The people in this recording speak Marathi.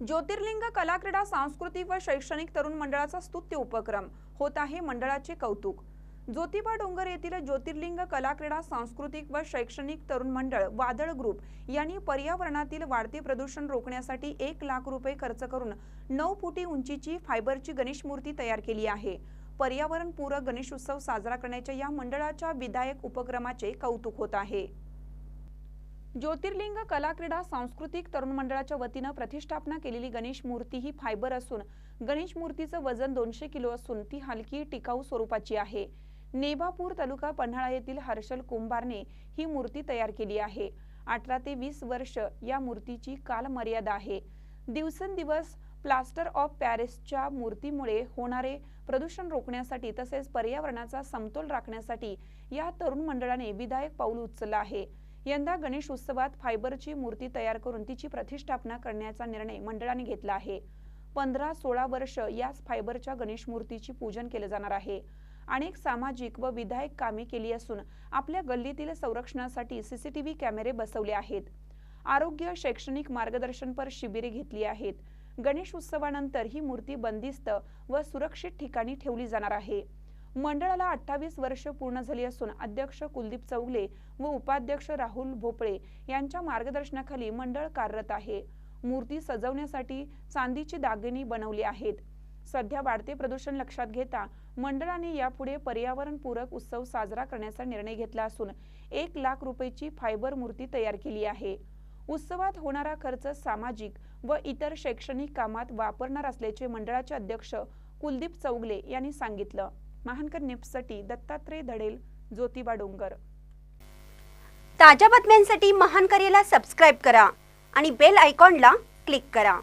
ज्योतिर्लिंग कला क्रीडा सांस्कृतिक व शैक्षणिक तरुण मंडळाचा स्तुत्य उपक्रम होत आहे मंडळाचे कौतुक. ज्योतिबा डोंगर येथील ज्योतिर्लिंग कला क्रीडा सांस्कृतिक व शैक्षणिक तरुण मंडळ वादळ ग्रुप यांनी पर्यावरणातील वाढते प्रदूषण रोखण्यासाठी एक लाख रुपये खर्च करून नऊ फुटी उंचीची फायबरची गणेश मूर्ती तयार केली आहे. पर्यावरणपूरक गणेश उत्सव साजरा करण्याच्या या मंडळाच्या विधायक उपक्रमाचे कौतुक होत आहे. ज्योतिर्लिंग कला क्रीडा सांस्कृतिक तरुण मंडळाच्या वतीनं प्रतिष्ठापना केलेली गणेश मूर्ती ही फायबर असून गणेश मूर्तीचं वजन दोनशे किलो असून ती हलकी टिकाऊ स्वरूपाची आहे. नेभापूर तालुका पन्हाळा येथील हर्षल कुंभारने ही मूर्ती तयार केली आहे. अठरा ते वीस वर्ष या मूर्तीची कालमर्यादा आहे. दिवसेंदिवस प्लास्टर ऑफ पॅरिसच्या मूर्तीमुळे होणारे प्रदूषण रोखण्यासाठी तसेच पर्यावरणाचा समतोल राखण्यासाठी या तरुण मंडळाने विधायक पाऊल उचललं आहे. यंदा गणेश उत्सवात फायबरची मूर्ती तयार करून तिची प्रतिष्ठापना करण्याचा निर्णय मंडळाने घेतला आहे. पंधरा सोळा वर्ष याच फायबरच्या गणेश मूर्तीची पूजन केले जाणार आहे. अनेक सामाजिक व विधायक कामे केली असून आपल्या गल्लीतील संरक्षणासाठी सीसीटीव्ही कॅमेरे बसवले आहेत. आरोग्य शैक्षणिक मार्गदर्शनपर शिबिरे घेतली आहेत. गणेश उत्सवानंतर ही मूर्ती बंदिस्त व सुरक्षित ठिकाणी ठेवली जाणार आहे. मंडळाला अठ्ठावीस वर्ष पूर्ण झाली असून अध्यक्ष कुलदीप चौगले व उपाध्यक्ष राहुल भोपळे यांच्या मार्गदर्शनाखाली मंडळ कार्यरत आहे. मूर्ती सजवण्यासाठी चांदीची दागिनी बनवली आहेत. सध्या वाढते प्रदूषण लक्षात घेता मंडळाने यापुढे पर्यावरणपूरक उत्सव साजरा करण्याचा निर्णय घेतला असून एक लाख रुपयेची फायबर मूर्ती तयार केली आहे. उत्सवात होणारा खर्च सामाजिक व इतर शैक्षणिक कामात वापरणार असल्याचे मंडळाचे अध्यक्ष कुलदीप चौगले यांनी सांगितलं. महानकर न्यूजसाठी दत्तात्रय धडेल ज्योतिबा डोंगर. ताज्या बातम्यांसाठी महान करेला सबस्क्राईब करा आणि बेल आयकॉनला क्लिक करा.